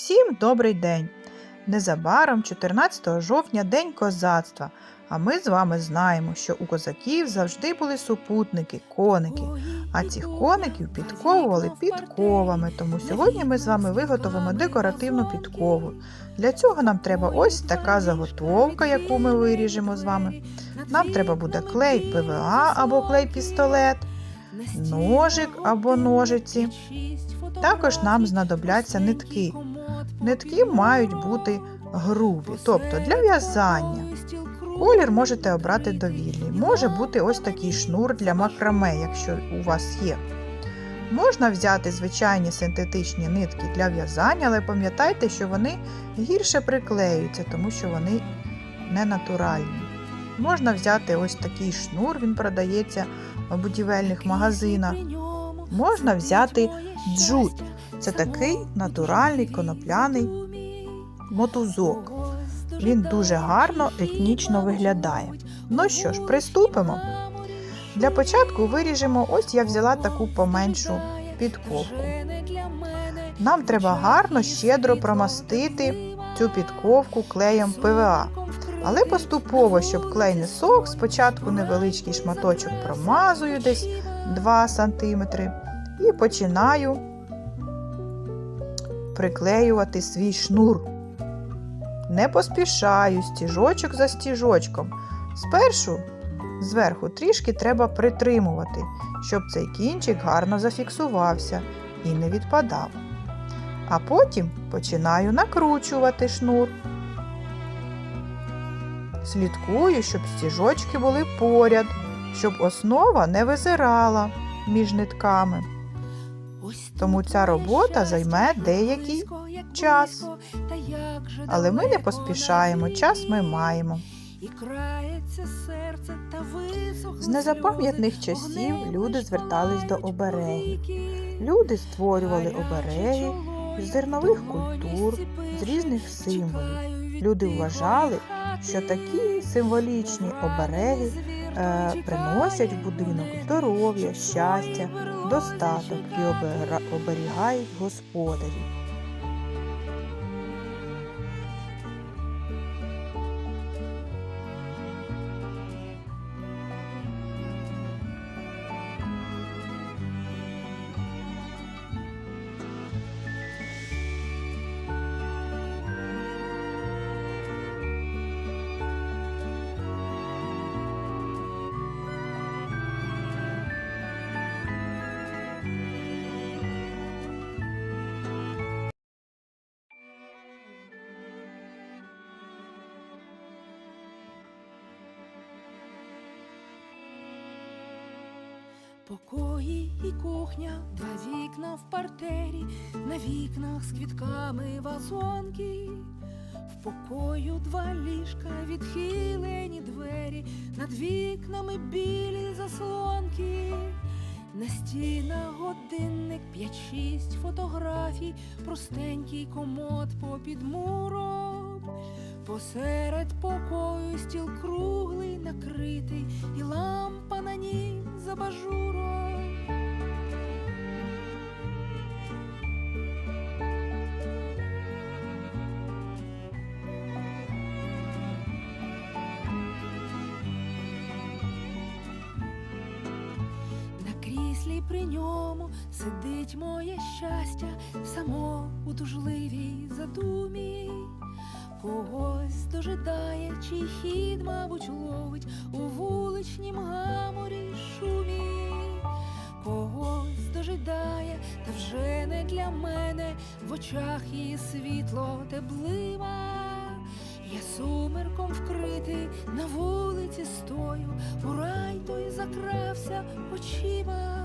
Всім добрий день! Незабаром, 14 жовтня, День козацтва. А ми з вами знаємо, що у козаків завжди були супутники, коники. А цих коників підковували підковами. Тому сьогодні ми з вами виготовимо декоративну підкову. Для цього нам треба ось така заготовка, яку ми виріжемо з вами. Нам треба буде клей ПВА або клей пістолет, ножик або ножиці. Також нам знадобляться нитки. Нитки мають бути грубі, тобто для в'язання. Колір можете обрати довільний. Може бути ось такий шнур для макраме, якщо у вас є. Можна взяти звичайні синтетичні нитки для в'язання, але пам'ятайте, що вони гірше приклеюються, тому що вони не натуральні. Можна взяти ось такий шнур, він продається в будівельних магазинах. Можна взяти джут. Це такий натуральний конопляний мотузок. Він дуже гарно етнічно виглядає. Ну що ж, приступимо. Для початку виріжемо, ось я взяла таку поменшу підковку. Нам треба гарно щедро промастити цю підковку клеєм ПВА. Але поступово, щоб клей не сох, спочатку невеличкий шматочок промазую десь 2 см і починаю приклеювати свій шнур. Не поспішаю стіжочок за стіжочком. Спершу зверху трішки треба притримувати, щоб цей кінчик гарно зафіксувався і не відпадав. А потім починаю накручувати шнур. Слідкую, щоб стіжочки були поряд, щоб основа не визирала між нитками. Тому ця робота займе деякий час. Але ми не поспішаємо, час ми маємо. З незапам'ятних часів люди звертались до оберегів. Люди створювали обереги з зернових культур, з різних символів. Люди вважали, що такі символічні обереги приносять в будинок здоров'я, щастя, достаток і оберігають господарів. Покої і кухня, два вікна в партері, на вікнах з квітками вазонки. В покою два ліжка, відхилені двері, над вікнами білі заслонки. На стінах годинник, п'ять-шість фотографій, простенький комод попід муром. Посеред покою стіл круглий накритий, і лампа на ній за бажуром. На кріслі при ньому сидить моє щастя, само у тужливій задумі. Когось дожидає, чий хід, мабуть, ловить у вуличнім гаморі шумі. Когось дожидає, та вже не для мене, в очах її світло теплива. Я сумерком вкритий на вулиці стою, у рай той закрався очима.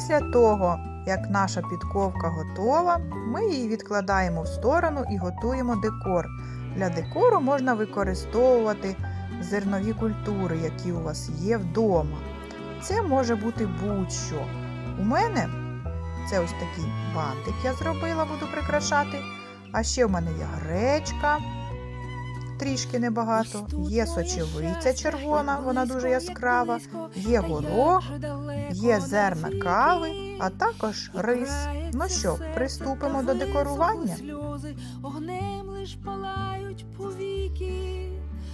Після того, як наша підковка готова, ми її відкладаємо в сторону і готуємо декор. Для декору можна використовувати зернові культури, які у вас є вдома. Це може бути будь-що. У мене це ось такий бантик я зробила, буду прикрашати. А ще в мене є гречка, трішки небагато. Є сочевиця червона, вона дуже яскрава, є горох, є зерна кави, а також рис. Ну що, приступимо до декорування? Огнем лиш палають повіки.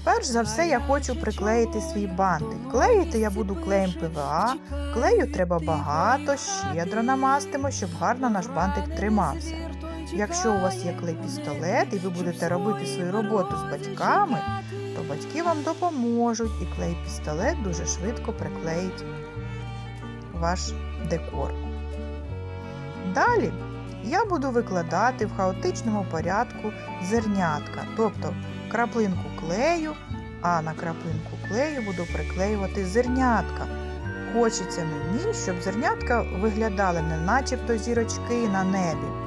Перш за все я хочу приклеїти свій бантик. Клеїти я буду клеєм ПВА. Клею треба багато, щедро намастимо, щоб гарно наш бантик тримався. Якщо у вас є клей-пістолет і ви будете робити свою роботу з батьками, то батьки вам допоможуть і клей-пістолет дуже швидко приклеїть ваш декор. Далі я буду викладати в хаотичному порядку зернятка, тобто краплинку клею, а на краплинку клею буду приклеювати зернятка. Хочеться мені, щоб зернятка виглядали не начебто зірочки на небі,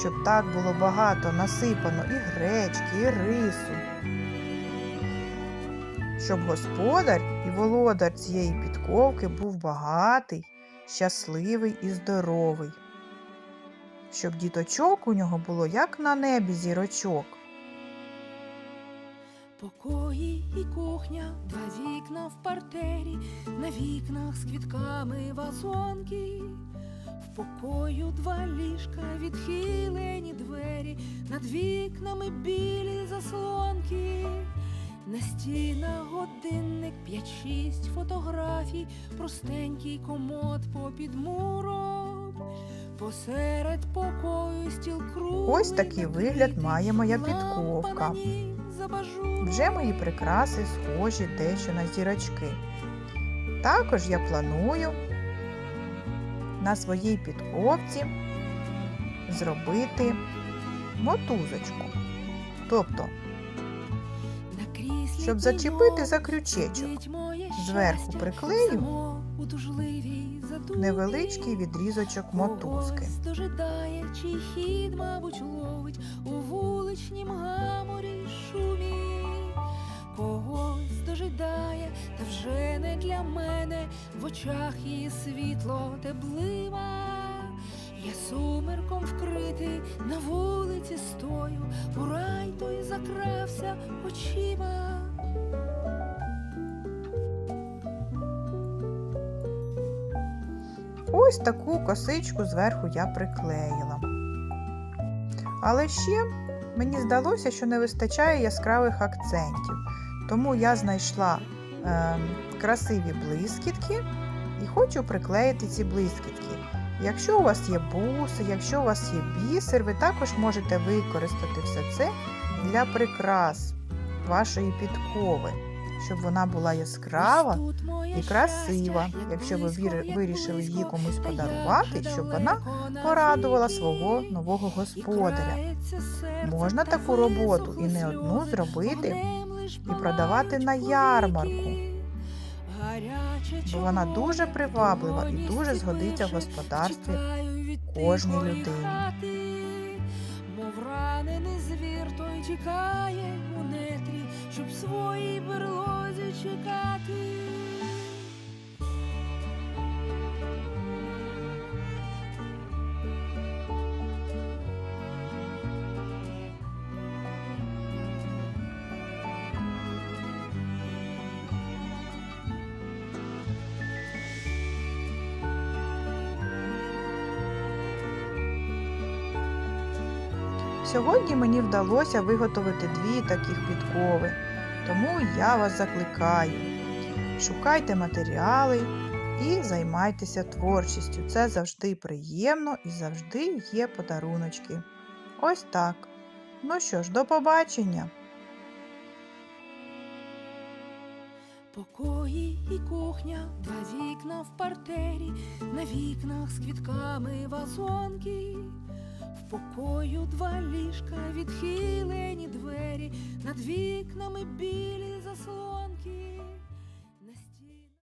щоб так було багато насипано і гречки, і рису. Щоб господар і володар цієї підковки був багатий, щасливий і здоровий. Щоб діточок у нього було як на небі зірочок. Покої і кухня, два вікна в партері, на вікнах з квітками вазонки. Покою два ліжка, відхилені двері, над вікнами білі заслонки. На стінах годинник, п'ять-шість фотографій, простенький комод попід муром. Посеред покою стіл круглий. Ось такий вигляд має моя підковка. Вже мої прикраси схожі дещо на зірочки. Також я планую на своїй підковці зробити мотузочку. Тобто, щоб зачепити за крючечок, зверху приклею невеличкий відрізочок мотузки. Когось дожидає, вже не для мене, в очах її світло теблива. Я сумерком вкритий на вулиці стою, у рай той закрався очима. Ось таку косичку зверху я приклеїла. Але ще мені здалося, що не вистачає яскравих акцентів. Тому я знайшла красиві блискітки і хочу приклеїти ці блискітки. Якщо у вас є буси, якщо у вас є бісер, ви також можете використати все це для прикрас вашої підкови, щоб вона була яскрава і красива, якщо ви вирішили її комусь подарувати, щоб вона порадувала свого нового господаря. Можна таку роботу і не одну зробити і продавати на ярмарку, бо вона дуже приваблива і дуже згодиться в господарстві кожній людині. Мов ранений звір, той чекає у нетрі, щоб своїй берлозі чекати. Сьогодні мені вдалося виготовити дві таких підкови, тому я вас закликаю. Шукайте матеріали і займайтеся творчістю. Це завжди приємно і завжди є подаруночки. Ось так. Ну що ж, до побачення! Покої і кухня, два вікна в партері, на вікнах з квітками вазонки. Покою два ліжка, відхилені двері, над вікнами білі заслонки.